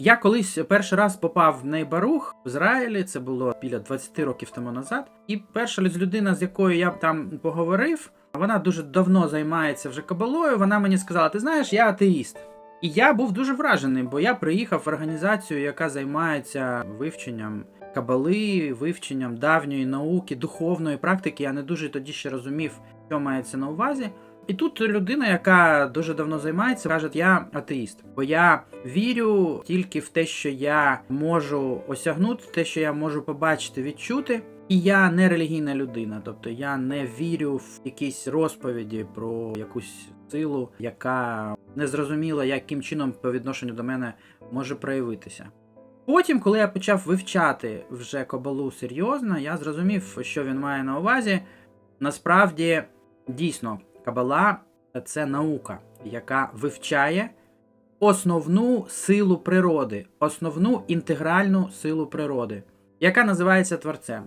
Я колись перший раз попав в Нейбарух в Ізраїлі, це було біля 20 років тому назад. І перша людина, з якою я там поговорив, вона дуже давно займається вже кабалою. Вона мені сказала: ти знаєш, я атеїст. І я був дуже вражений, бо я приїхав в організацію, яка займається вивченням кабали, вивченням давньої науки, духовної практики. Я не дуже тоді ще розумів, що мається на увазі. І тут людина, яка дуже давно займається, каже, я атеїст, бо я вірю тільки в те, що я можу осягнути, те, що я можу побачити, відчути. І я не релігійна людина, тобто я не вірю в якісь розповіді про якусь силу, яка незрозуміла, яким чином по відношенню до мене може проявитися. Потім, коли я почав вивчати вже кабалу серйозно, я зрозумів, що він має на увазі. Насправді, дійсно, кабала це наука, яка вивчає основну силу природи, основну інтегральну силу природи, яка називається творцем.